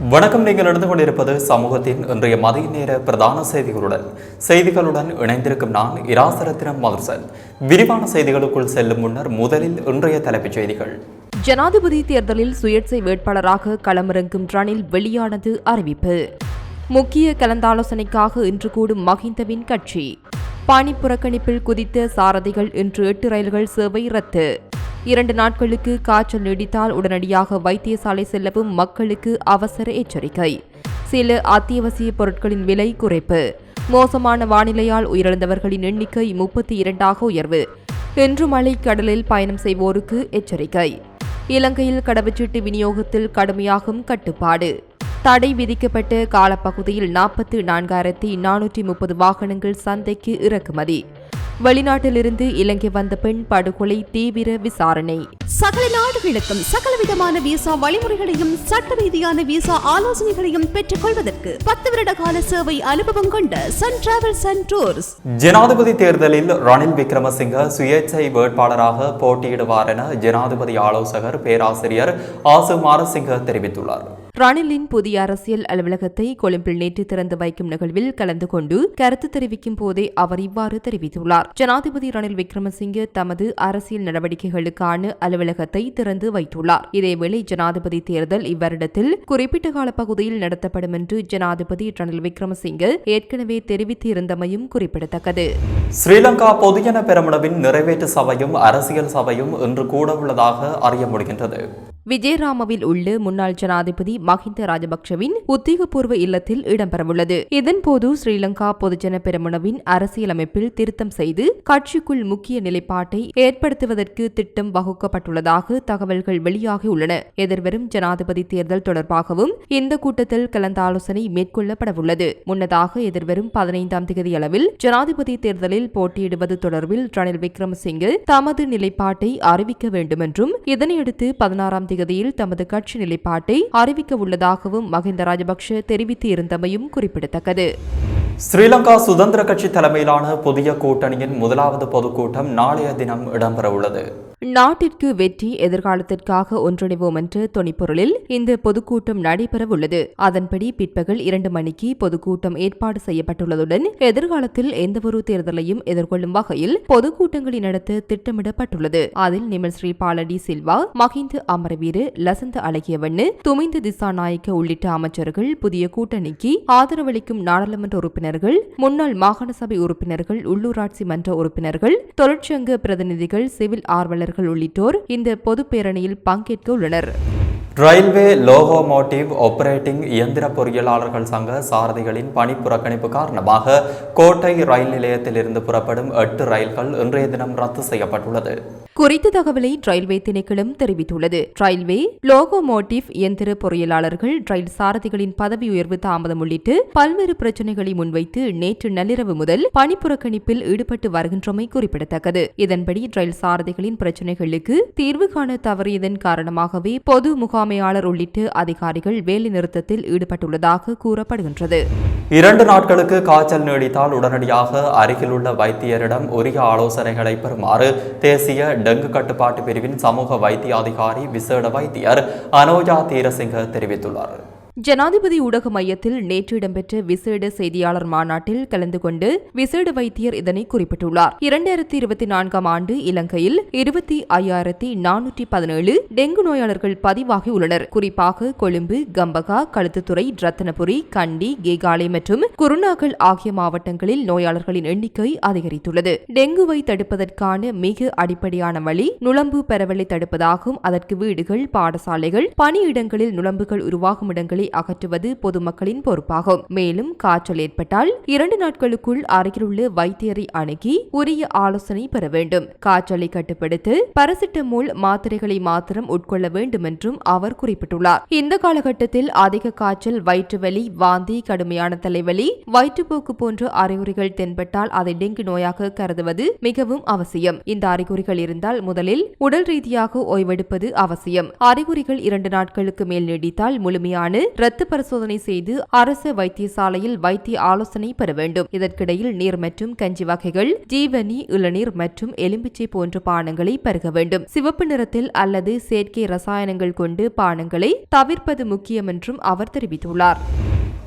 வணக்கம். நீங்கள் நடந்து கொண்டிருப்பது சமூகத்தின் இன்றைய மதிய நேர பிரதான செய்திகளுடன். செய்திகளுடன் இணைந்திருக்கும் நான் இராசரத்தினம் மதுசன் விரிவான செய்திகளுக்குள் செல்லும் முன்னர் முதலில் இன்றைய தலைப்புச் செய்திகள். ஜனாதிபதி தேர்தலில் சுயேட்சை வேட்பாளராக களமிறங்கும் ரணில் வெளியானது அறிவிப்பு. முக்கிய கலந்தாலோசனைக்காக இன்று கூடும் மஹிந்தவின் கட்சி. பாணி புறக்கணிப்பில் குதித்த சாரதிகள் இன்று எட்டு ரயில்கள் சேவை ரத்து. இரண்டு நாட்களுக்கு காய்ச்சல் நீடித்தால் உடனடியாக வைத்தியசாலை செல்லவும் மக்களுக்கு அவசர எச்சரிக்கை. சில அத்தியாவசிய பொருட்களின் விலை குறைப்பு. மோசமான வானிலையால் உயிரிழந்தவர்களின் எண்ணிக்கை முப்பத்தி இரண்டாக உயர்வு. இன்று மழை கடலில் பயணம் செய்வோருக்கு எச்சரிக்கை. இலங்கையில் கடவுச்சீட்டு விநியோகத்தில் கடுமையாகும் கட்டுப்பாடு. தடை விதிக்கப்பட்ட காலப்பகுதியில் நாற்பத்தி நான்காயிரத்தி நானூற்றி முப்பது வாகனங்கள் சந்தைக்கு இறக்குமதி. வெளிநாட்டிலிருந்து இலங்கை வந்த பெண் படுகொலை தீவிர விசாரணை. சகல நாடுகளுக்கும் சகலவிதமான விசா வழிமுறைகளையும் சட்ட ரீதியான விசா ஆலோசனைகளையும் பெற்றுக் கொள்வதற்கு பத்து வருட கால சேவை அனுபவம் கொண்ட சன் டிராவல்ஸ் அண்ட் டூர்ஸ் ஜனாதிபதி தேர்தலில் ரணில் விக்ரமசிங்க சுயேட்சை வேட்பாளராக போட்டியிடுவார் என ஜனாதிபதி ஆலோசகர் பேராசிரியர் ஆசு மாரசிங்க தெரிவித்துள்ளார். ரணிலின் புதிய அரசியல் அலுவலகத்தை கொழும்பில் நேற்று திறந்து வைக்கும் நிகழ்வில் கலந்து கொண்டு கருத்து தெரிவிக்கும் போதே அவர் இவ்வாறு தெரிவித்துள்ளார். ஜனாதிபதி ரணில் விக்ரமசிங்கே தமது அரசியல் நடவடிக்கைகளுக்கான அலுவலகத்தை திறந்து வைத்துள்ளார். இதேவேளை ஜனாதிபதி தேர்தல் இவ்வருடத்தில் குறிப்பிட்ட கால பகுதியில் நடத்தப்படும் என்று ஜனாதிபதி ரணில் விக்ரமசிங்கே ஏற்கனவே தெரிவித்திருந்தமையும் குறிப்பிடத்தக்கது. ஸ்ரீலங்கா பொதுஜன பெரமுனவின் நிறைவேற்று சபையும் அரசியல் சபையும் இன்று கூட உள்ளதாக அறிய முடிகின்றது. விஜயராமவில் உள்ள முன்னாள் ஜனாதிபதி மஹிந்த ராஜபக்ஷவின் உத்தியோகபூர்வ இல்லத்தில் இடம்பெறவுள்ளது. இதன்போது ஸ்ரீலங்கா பொதுஜன பெருமனவின் அரசியலமைப்பில் திருத்தம் செய்து கட்சிக்குள் முக்கிய நிலைப்பாட்டை ஏற்படுத்துவதற்கு திட்டம் வகுக்கப்பட்டுள்ளதாக தகவல்கள் வெளியாகியுள்ளன எதிர்வரும் ஜனாதிபதி தேர்தல் தொடர்பாகவும் இந்த கூட்டத்தில் கலந்தாலோசனை மேற்கொள்ளப்படவுள்ளது. முன்னதாக எதிர்வரும் பதினைந்தாம் தேதி அளவில் ஜனாதிபதி தேர்தலில் போட்டியிடுவது தொடர்பில் ரணில் விக்ரமசிங்கே தமது நிலைப்பாட்டை அறிவிக்க வேண்டும் என்றும் இதனையடுத்து பதினாறாம் திகதியில் தமது கட்சி நிலைப்பாட்டை அறிவிக்க உள்ளதாகவும் மஹிந்த ராஜபக்ஷ தெரிவித்து இருந்தமையும் குறிப்பிடத்தக்கது. ஸ்ரீலங்கா சுதந்திர கட்சி தலைமையிலான புதிய கூட்டணியின் முதலாவது பொதுக்கூட்டம் நாளைய தினம் இடம்பெறவுள்ளது. நாட்டிற்கு வெற்றி எதிர்காலத்திற்காக ஒன்றிணைவோம் என்ற தொனிப்பொருளில் இந்த பொதுக்கூட்டம் நடைபெறவுள்ளது. அதன்படி பிற்பகல் இரண்டு மணிக்கு பொதுக்கூட்டம் ஏற்பாடு செய்யப்பட்டுள்ளதுடன் எதிர்காலத்தில் எந்தவொரு தேர்தலையும் எதிர்கொள்ளும் வகையில் பொதுக்கூட்டங்களை நடத்த திட்டமிடப்பட்டுள்ளது. அதில் நிமல் ஸ்ரீ பாலடி சில்வா மஹிந்து அமரவீரு லசந்த அழகியவண்ணு துமிந்த திசாநாயக்க உள்ளிட்ட அமைச்சர்கள் புதிய கூட்டணிக்கு ஆதரவளிக்கும் நாடாளுமன்ற உறுப்பினர்கள் முன்னாள் மாகாண சபை உறுப்பினர்கள் உள்ளூராட்சி மன்ற உறுப்பினர்கள் தொழிற்சங்க பிரதிநிதிகள் சிவில் ஆர்வலர்கள் உள்ளிட்டோர் இந்த பொது பேரணியில் பங்கேற்க உள்ளனர் ரயில்வே லோகோமோட்டிவ் ஆபரேட்டிங் இயந்திர பொறியியலாளர்கள் சங்க சாரதிகளின் பணி புறக்கணிப்பு காரணமாக கோட்டை ரயில் நிலையத்திலிருந்து புறப்படும் எட்டு ரயில்கள் இன்றைய தினம் ரத்து செய்யப்பட்டுள்ளது. குறித்த தகவலை ரயில்வே திணைக்களம் தெரிவித்துள்ளது. ரயில்வே லோகோமோட்டிவ் இயந்திர பொறியியலாளர்கள் ரயில் சாரதிகளின் பதவி உயர்வு தாமதம் உள்ளிட்டு பல்வேறு பிரச்சினைகளை முன்வைத்து நேற்று நள்ளிரவு முதல் பணிப்புறக்கணிப்பில் ஈடுபட்டு வருகின்றமை குறிப்பிடத்தக்கது. இதன்படி ரயில் சாரதிகளின் பிரச்சினைகளுக்கு தீர்வு காண தவறியதன் காரணமாகவே பொது முகாமையாளர் உள்ளிட்ட அதிகாரிகள் வேலைநிறுத்தத்தில் ஈடுபட்டுள்ளதாக கூறப்படுகின்றது. இரண்டு நாட்களுக்கு காய்ச்சல் நீடித்தால் உடனடியாக அருகிலுள்ள வைத்தியரிடம் உரிய ஆலோசனைகளை பெறுமாறு தேசிய டெங்கு கட்டுப்பாட்டு பிரிவின் சமூக வைத்திய அதிகாரி விசேட வைத்தியர் அனோஜா தீரசிங்க தெரிவித்துள்ளார். ஜனாதிபதி ஊடக மையத்தில் நேற்று இடம்பெற்ற விசேட செய்தியாளர் மாநாட்டில் கலந்து கொண்டு விசேட வைத்தியர் இதனை குறிப்பிட்டுள்ளார். இரண்டாயிரத்தி இருபத்தி நான்காம் ஆண்டு இலங்கையில் இருபத்தி ஐயாயிரத்தி நானூற்றி பதினேழு டெங்கு நோயாளர்கள் பதிவாகியுள்ளனர் குறிப்பாக கொழும்பு கம்பகா களுத்துத்துறை ரத்தனபுரி கண்டி கேகாலை மற்றும் குருநாகல் ஆகிய மாவட்டங்களில் நோயாளர்களின் எண்ணிக்கை அதிகரித்துள்ளது. டெங்குவை தடுப்பதற்கான மிக அடிப்படையான வழி நுளம்பு பரவலை தடுப்பதாகும். அதற்கு வீடுகள் பாடசாலைகள் பணியிடங்களில் நுளம்புகள் உருவாகும் கழிவுகளை அகற்றுவது பொதுமக்களின் பொறுப்பாகும். மேலும் காய்ச்சல் ஏற்பட்டால் இரண்டு நாட்களுக்குள் அருகிலுள்ள வைத்தியரை அணுகி உரிய ஆலோசனை பெற வேண்டும். காய்ச்சலை கட்டுப்படுத்த பரசிட்டமோல் மாத்திரைகளை மாத்திரம் உட்கொள்ள வேண்டும் என்றும் அவர் குறிப்பிட்டுள்ளார். இந்த காலகட்டத்தில் அதிக காய்ச்சல் வயிற்றுவலி வாந்தி கடுமையான தலைவலி வயிற்றுப்போக்கு போன்ற அறிகுறிகள் தென்பட்டால் அதை டெங்கு நோயாக கருதுவது மிகவும் அவசியம். இந்த அறிகுறிகள் இருந்தால் முதலில் உடல் ரீதியாக ஓய்வெடுப்பது அவசியம். அறிகுறிகள் இரண்டு நாட்களுக்கு மேல் நீடித்தால் முழுமையான இரத்த பரிசோதனை செய்து அரசு வைத்தியசாலையில் வைத்திய ஆலோசனை பெற வேண்டும். இதற்கிடையில் நீர் மற்றும் கஞ்சி வகைகள் ஜீவனி இளநீர் மற்றும் எலும்பிச்சை போன்ற பானங்களை பருக வேண்டும். சிவப்பு நிறத்தில் அல்லது செயற்கை ரசாயனங்கள் கொண்டு பானங்களை தவிர்ப்பது முக்கியம் என்றும் அவர் தெரிவித்துள்ளார்.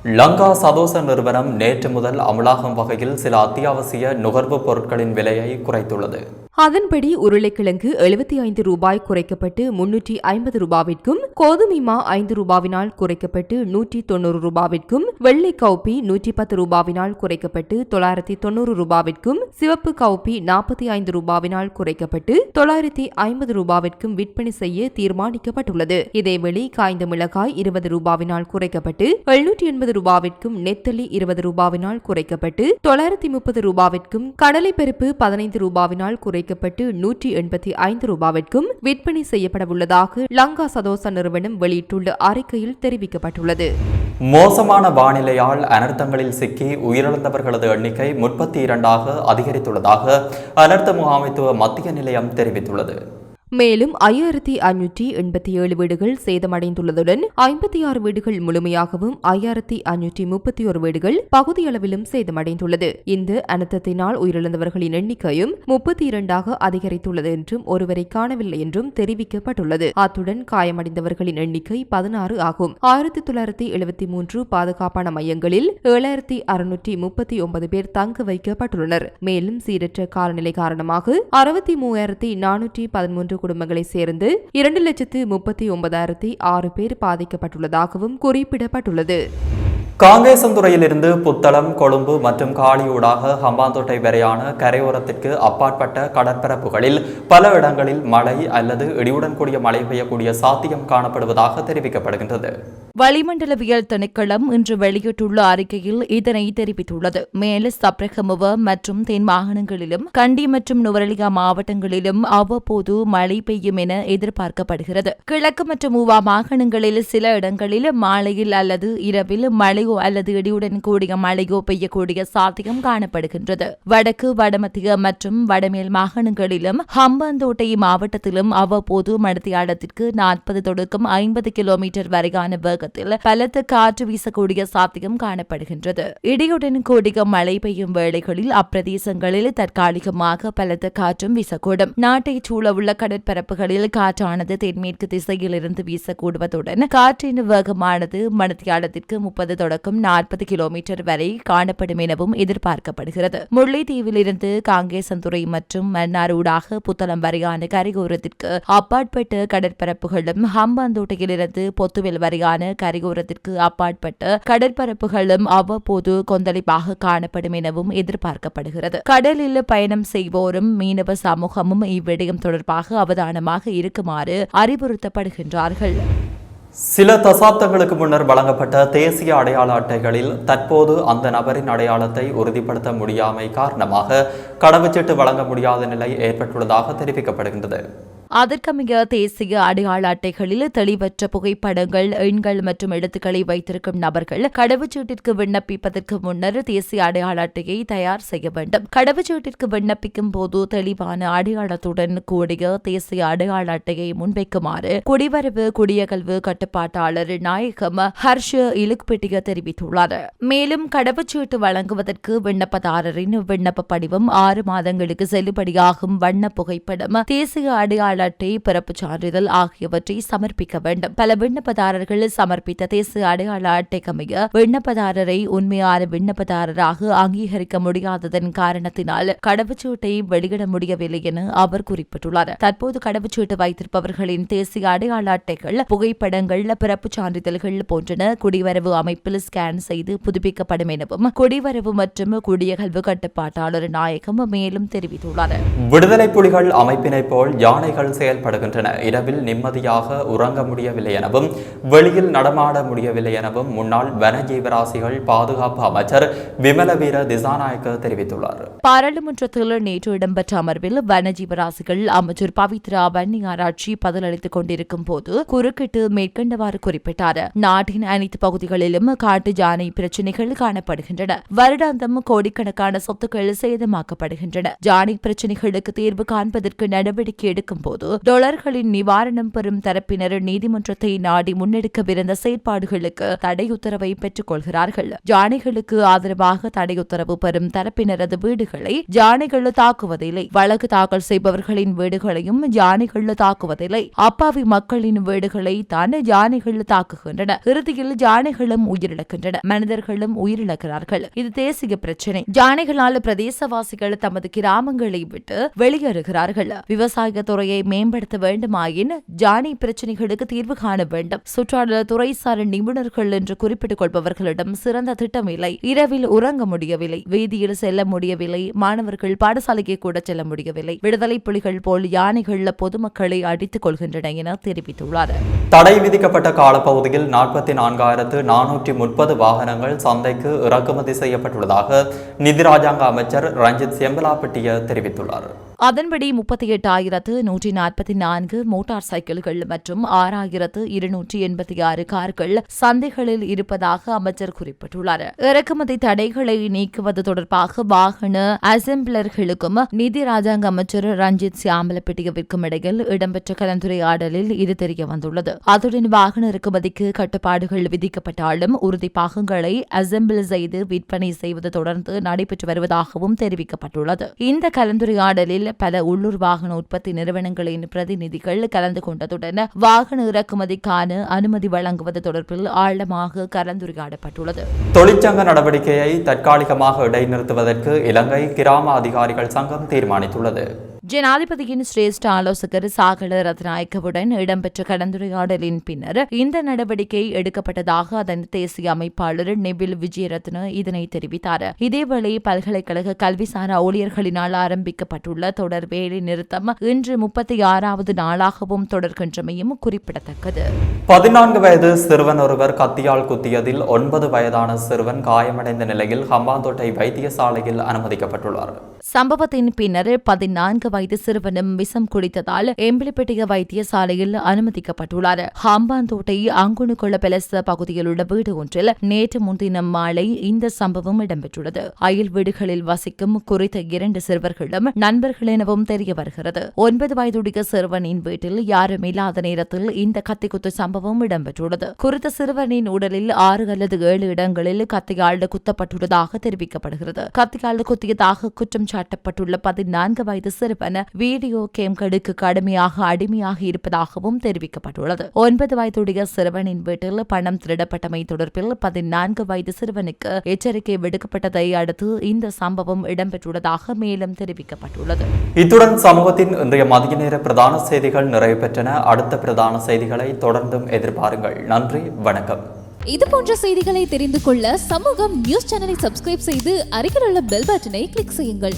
லங்கா சதோச நிறுவனம் நேற்று முதல் அமலாகும் வகையில் சில அத்தியாவசிய நுகர்வுப் பொருட்களின் விலையை குறைத்துள்ளது. அதன்படி உருளைக்கிழங்கு எழுபத்தி ஐந்து ரூபாய் குறைக்கப்பட்டு முன்னூற்றி ஐம்பது ரூபாவிற்கும் கோதுமை மா ஐந்து ரூபாவினால் குறைக்கப்பட்டு நூற்றி தொண்ணூறு ரூபாவிற்கும் வெள்ளை கவுப்பி நூற்றி பத்து ரூபாவினால் குறைக்கப்பட்டு தொள்ளாயிரத்தி தொண்ணூறு ரூபாவிற்கும் சிவப்பு கவுப்பி நாற்பத்தி ஐந்து ரூபாவினால் குறைக்கப்பட்டு தொள்ளாயிரத்தி ஐம்பது ரூபாவிற்கும் விற்பனை செய்ய தீர்மானிக்கப்பட்டுள்ளது. இதேவேளை காய்ந்த மிளகாய் இருபது ரூபாவினால் குறைக்கப்பட்டு எழுநூற்றி எண்பது ரூபாவிற்கும் நெத்தலி இருபது ரூபாவினால் குறைக்கப்பட்டு தொள்ளாயிரத்தி முப்பது ரூபாவிற்கும் கடலை பெருப்பு பதினைந்து ரூபாவினால் அதிகரிக்கப்பட்டு நூற்றி எண்பத்தி ஐந்து ரூபாவிற்கும் விற்பனை செய்யப்படவுள்ளதாக லங்கா சதோச நிறுவனம் வெளியிட்டுள்ள அறிக்கையில் தெரிவிக்கப்பட்டுள்ளது. மோசமான வானிலையால் அனர்த்தங்களில் சிக்கி உயிரிழந்தவர்களது எண்ணிக்கை முப்பத்தி இரண்டாக அதிகரித்துள்ளதாக அனர்த்த முகாமைத்துவ மத்திய நிலையம் தெரிவித்துள்ளது. மேலும் ஐயாயிரத்தி ஐநூற்றி எண்பத்தி ஏழு வீடுகள் சேதமடைந்துள்ளதுடன் ஐம்பத்தி ஆறு வீடுகள் முழுமையாகவும் ஐயாயிரத்தி ஐநூற்றி முப்பத்தி ஒரு வீடுகள் பகுதியளவிலும் சேதமடைந்துள்ளது. இந்த அனர்த்தத்தினால் உயிரிழந்தவர்களின் எண்ணிக்கையும் முப்பத்தி இரண்டாக அதிகரித்துள்ளது என்றும் ஒருவரை காணவில்லை என்றும் தெரிவிக்கப்பட்டுள்ளது. அத்துடன் காயமடைந்தவர்களின் எண்ணிக்கை பதினாறு ஆகும். ஆயிரத்தி தொள்ளாயிரத்தி எழுபத்தி மூன்று பாதுகாப்பான மையங்களில் ஏழாயிரத்தி அறுநூற்றி முப்பத்தி ஒன்பது பேர் தங்க வைக்கப்பட்டுள்ளனர். மேலும் சீரற்ற காலநிலை காரணமாக அறுபத்தி மூவாயிரத்தி நானூற்றி பதிமூன்று குடும்பங்களை சேர்ந்து இரண்டு லட்சத்து முப்பத்தி ஒன்பதாயிரத்தி ஆறு பேர் பாதிக்கப்பட்டுள்ளதாகவும் குறிப்பிடப்பட்டுள்ளது. காங்கேசந்துறையிலிருந்து புத்தளம் கொழும்பு மற்றும் காலியூடாக ஹம்பாந்தோட்டை வரையான கரையோரத்திற்கு அப்பாற்பட்ட கடற்பரப்புகளில் பல இடங்களில் மழை அல்லது இடியுடன் கூடிய மழை பெய்யக்கூடிய சாத்தியம் காணப்படுவதாக தெரிவிக்கப்படுகின்றது. வளிமண்டலவியல் திணைக்களம் இன்று வெளியிட்டுள்ள அறிக்கையில் இதனை தெரிவித்துள்ளது. மேல சப்ரகமுவ மற்றும் தென் மாகாணங்களிலும் கண்டி மற்றும் நுவரலியா மாவட்டங்களிலும் அவ்வப்போது மழை பெய்யும் என எதிர்பார்க்கப்படுகிறது. கிழக்கு மற்றும் ஊவா மாகாணங்களில் சில இடங்களில் மாலையில் அல்லது இரவில் மழையோ அல்லது இடியுடன் கூடிய மழையோ பெய்யக்கூடிய சாத்தியம் காணப்படுகின்றது. வடக்கு வடமத்திய மற்றும் வடமேல் மாகாணங்களிலும் ஹம்பந்தோட்டை மாவட்டத்திலும் அவ்வப்போது மணித்தியாலத்திற்கு நாற்பது தொடக்கம் ஐம்பது கிலோமீட்டர் வரையான வேகத்தில் பலத்த காற்று வீசக்கூடிய சாத்தியம் காணப்படுகின்றது. இடியுடன் கூடிய மழை பெய்யும் வேளைகளில் அப்பிரதேசங்களில் தற்காலிகமாக பலத்த காற்றும் வீசக்கூடும். நாட்டை சூழவுள்ள கடற்பரப்புகளில் காற்றானது தென்மேற்கு திசையிலிருந்து வீசக்கூடுவதுடன் காற்றின் வேகமானது மணித்தியாலத்திற்கு முப்பது தொடக்கம் நாற்பது கிலோமீட்டர் வரை காணப்படும் எனவும் எதிர்பார்க்கப்படுகிறது. முல்லைத்தீவிலிருந்து காங்கேசந்துறை மற்றும் மன்னார் ஊடாக புத்தளம் வரையான கரையோரத்திற்கு அப்பாற்பட்ட கடற்பரப்புகளும் ஹம்பாந்தோட்டையிலிருந்து பொத்துவில் வரையான கரையோரத்திற்கு அப்பாற்பட்ட கடற்பரப்புகளும் அவ்வப்போது கொந்தளிப்பாக காணப்படும் எனவும் எதிர்பார்க்கப்படுகிறது. கடலில் பயணம் செய்வோரும் மீனவ சமூகமும் இவ்விடயம் தொடர்பாக அவதானமாக இருக்குமாறு அறிவுறுத்தப்படுகின்றார்கள். சில தசாப்தங்களுக்கு முன்னர் வழங்கப்பட்ட தேசிய அடையாள அட்டைகளில் தற்போது அந்த நபரின் அடையாளத்தை உறுதிப்படுத்த முடியாமை காரணமாக கடவுச்சீட்டு வழங்க முடியாத நிலை ஏற்பட்டுள்ளதாக தெரிவிக்கப்படுகின்றது. அதற்கமைய தேசிய அடையாள அட்டைகளில் தெளிவற்ற புகைப்படங்கள் எண்கள் மற்றும் எழுத்துக்களை வைத்திருக்கும் நபர்கள் கடவுச்சீட்டிற்கு விண்ணப்பிப்பதற்கு முன்னர் தேசிய அடையாள அட்டையை தயார் செய்ய வேண்டும். கடவுச்சீட்டிற்கு விண்ணப்பிக்கும் போது தெளிவான அடையாளத்துடன் கூடிய தேசிய அடையாள அட்டையை முன்வைக்குமாறு குடிவரவு குடியகல்வு கட்டுப்பாட்டாளர் நாயகம் ஹர்ஷ இலுக்பெட்டிய தெரிவித்துள்ளார். மேலும் கடவுச்சீட்டு வழங்குவதற்கு விண்ணப்பதாரரின் விண்ணப்ப படிவம் ஆறு மாதங்களுக்கு செல்லுபடியாகும் வண்ண புகைப்படம் தேசிய அடையாள அட்டை பிறப்பு சான்றிதழ் ஆகியவற்றை சமர்ப்பிக்க வேண்டும். பல விண்ணப்பதாரர்கள் சமர்ப்பித்த தேசிய அடையாள அட்டைக்கமைய விண்ணப்பதாரரை உண்மையான விண்ணப்பதாரராக அங்கீகரிக்க முடியாததன் காரணத்தினால் கடவுச்சீட்டை வெளியிட முடியவில்லை என அவர் குறிப்பிட்டுள்ளார். தற்போது கடவுச்சீட்டு வைத்திருப்பவர்களின் தேசிய அடையாள அட்டைகள் புகைப்படங்கள் பிறப்பு சான்றிதழ்கள் போன்றன குடிவரவு அமைப்பில் ஸ்கேன் செய்து புதுப்பிக்கப்படும் எனவும் குடிவரவு மற்றும் குடியகல்வு கட்டுப்பாட்டாளர் நாயகம் மேலும் தெரிவித்துள்ளார். விடுதலை புலிகள் அமைப்பினை போல் யானைகள் செயல்படுகின்றன. இரவில் நிம்மதியாக உறங்க முடியவில்லை எனவும் வெளியில் நடமாட முடியவில்லை எனவும் முன்னாள் வனஜீவராசிகள் பாதுகாப்பு அமைச்சர் விமலவீர திசாநாயக்க தெரிவித்துள்ளார். பாராளுமன்றத்தில் நேற்று இடம்பெற்ற அமர்வில் வனஜீவராசிகள் அமைச்சர் பவித்ரா வன்னியாராட்சி பதிலளித்துக் கொண்டிருக்கும் போது குறுக்கிட்டு மேற்கண்டவாறு குறிப்பிட்டார். நாட்டின் அனைத்து பகுதிகளிலும் காட்டு யானை பிரச்சினைகள் காணப்படுகின்றன. வருடாந்தம் கோடிக்கணக்கான சொத்துக்கள் சேதமாக்கப்படுகின்றன. யானை பிரச்சினைகளுக்கு தீர்வு காண்பதற்கு நடவடிக்கை எடுக்கும் போது போது டொலர்களின் நிவாரணம் பெறும் தரப்பினர் நீதிமன்றத்தை நாடி முன்னெடுக்கவிருந்த செயற்பாடுகளுக்கு தடை உத்தரவை பெற்றுக் கொள்கிறார்கள். ஜானைகளுக்கு ஆதரவாக தடை உத்தரவு பெறும் தரப்பினரது வீடுகளை ஜானைகள் தாக்குவதில்லை. வழக்கு தாக்கல் செய்பவர்களின் வீடுகளையும் ஜானைகள் தாக்குவதில்லை. அப்பாவி மக்களின் வீடுகளை தான் ஜானைகள் தாக்குகின்றன. இறுதியில் ஜானைகளும் உயிரிழக்கின்றன. மனிதர்களும் உயிரிழக்கிறார்கள். இது தேசிய பிரச்சினை. ஜானைகளால் பிரதேசவாசிகள் தமது கிராமங்களை விட்டு வெளியேறுகிறார்கள். விவசாய துறையை மேம்படுத்த வேண்டுமாயின் ஜானி பிரச்சினைகளுக்கு தீர்வு காண வேண்டும். சுற்றாடல் துறைசார் நிபுணர்கள் என்று குறிப்பிட்டுக் கொள்பவர்களிடம் சிறந்த திட்டம் இல்லை இரவில் உறங்க முடியவில்லை. வீதியில் செல்ல முடியவில்லை. மாணவர்கள் பாடசாலைக்கு கூட செல்ல முடியவில்லை. விடுதலை புலிகள் போல் யானைகள் பொதுமக்களை அடித்துக் கொள்கின்றன என தெரிவித்துள்ளார். தடை விதிக்கப்பட்ட காலப்பகுதியில் நாற்பத்தி நான்காயிரத்து நானூற்றி முப்பது வாகனங்கள் சந்தைக்கு இறக்குமதி செய்யப்பட்டுள்ளதாக நிதி ராஜாங்க அமைச்சர் ரஞ்சித் செம்பலாப்பட்டிய தெரிவித்துள்ளார். அதன்படி முப்பத்தி எட்டாயிரத்து நூற்றி நாற்பத்தி நான்கு மோட்டார் சைக்கிள்கள் மற்றும் ஆறாயிரத்து இருநூற்றி எண்பத்தி ஆறு கார்கள் சந்தைகளில் இருப்பதாக அமைச்சர் குறிப்பிட்டுள்ளார். இறக்குமதி தடைகளை நீக்குவது தொடர்பாக வாகன அசெம்பிளர்களுக்கும் நிதி ராஜாங்க அமைச்சர் ரஞ்சித் சியாமலப்பட்டியவிற்கும் இடையில் இடம்பெற்ற கலந்துரையாடலில் இது தெரிய வந்துள்ளது அத்துடன் வாகன இறக்குமதிக்கு கட்டுப்பாடுகள் விதிக்கப்பட்டாலும் உறுதி பாகங்களை அசெம்பிள் செய்து விற்பனை செய்வது தொடர்ந்து நடைபெற்று வருவதாகவும் தெரிவிக்கப்பட்டுள்ளது. இந்த கலந்துரையாடலில் பல உள்ளூர் வாகன உற்பத்தி நிறுவனங்களின் பிரதிநிதிகள் கலந்து கொண்டதுடன் வாகன இறக்குமதிக்கான அனுமதி வழங்குவது தொடர்பில் ஆழமாக கலந்துரையாடப்பட்டுள்ளது. தொழிற்சங்க நடவடிக்கையை தற்காலிகமாக இடைநிறுத்துவதற்கு இலங்கை கிராம அதிகாரிகள் சங்கம் தீர்மானித்துள்ளது. ஜனாதிபதியின் சிரேஷ்ட ஆலோசகர் சாகல ரத்நாயக்கவுடன் இடம்பெற்ற கலந்துரையாடலின் பின்னர் இந்த நடவடிக்கை எடுக்கப்பட்டதாக அதன் தேசிய அமைப்பாளர் நெபில் விஜயரத்ன இதனை தெரிவித்தார். இதேவேளை பல்கலைக்கழக கல்விசாரா ஊழியர்களினால் ஆரம்பிக்கப்பட்டுள்ள தொடர் வேலை நிறுத்தம் இன்று முப்பத்தி ஆறாவது நாளாகவும் தொடர்கின்றமையும் குறிப்பிடத்தக்கது. பதினான்கு வயது சிறுவன் ஒருவர் கத்தியால் குத்தியதில் ஒன்பது வயதான சிறுவன் காயமடைந்த நிலையில் ஹம்பாந்தோட்டை வைத்தியசாலையில் அனுமதிக்கப்பட்டுள்ளார். சம்பவத்தின் பின்னர் பதினான்கு வயது சிறுவனும் விஷம் குடித்ததால் எம்பிலிப்பட்டிய வைத்தியசாலையில் அனுமதிக்கப்பட்டுள்ளார். ஹாம்பாந்தோட்டை அங்குணுகொள்ள பெலச பகுதியில் உள்ள வீடு ஒன்றில் நேற்று முன்தினம் மாலை இந்த சம்பவம் இடம்பெற்றுள்ளது. அயல் வீடுகளில் வசிக்கும் குறித்த இரண்டு சிறுவர்களும் நண்பர்கள் எனவும் தெரிய வருகிறது. ஒன்பது வயதுடைய சிறுவனின் வீட்டில் யாரும் இல்லாத நேரத்தில் இந்த கத்திக்குத்து சம்பவம் இடம்பெற்றுள்ளது. குறித்த சிறுவனின் உடலில் ஆறு அல்லது ஏழு இடங்களில் கத்தியால் குத்தப்பட்டுள்ளதாக தெரிவிக்கப்படுகிறது. கத்தியால் குத்தியதாக குற்றம் சாட்டப்பட்டுள்ள பதினான்கு வயது சிறுவன் வீடியோ கேம்களுக்கு கடுமையாக அடிமையாக இருப்பதாகவும் தெரிவிக்கப்பட்டுள்ளது. ஒன்பது வயதுடைய சிறுவனின் வீட்டில் பணம் திருடப்பட்டமை தொடர்பில் பதினான்கு வயது சிறுவனுக்கு எச்சரிக்கை விடுக்கப்பட்டதை அடுத்து இந்த சம்பவம் இடம்பெற்றுள்ளதாக மேலும் தெரிவிக்கப்பட்டுள்ளது. இத்துடன் சமூகத்தின் இன்றைய மதிய நேர பிரதான செய்திகள் நிறைவு பெற்றன அடுத்த பிரதான செய்திகளை தொடர்ந்தும் எதிர்பாருங்கள். நன்றி வணக்கம். இது போன்ற செய்திகளை தெரிந்து கொள்ள சமூகம் நியூஸ் சேனலை சப்ஸ்கிரைப் செய்து அருகில் உள்ள பெல் பட்டனை கிளிக் செய்யுங்கள்.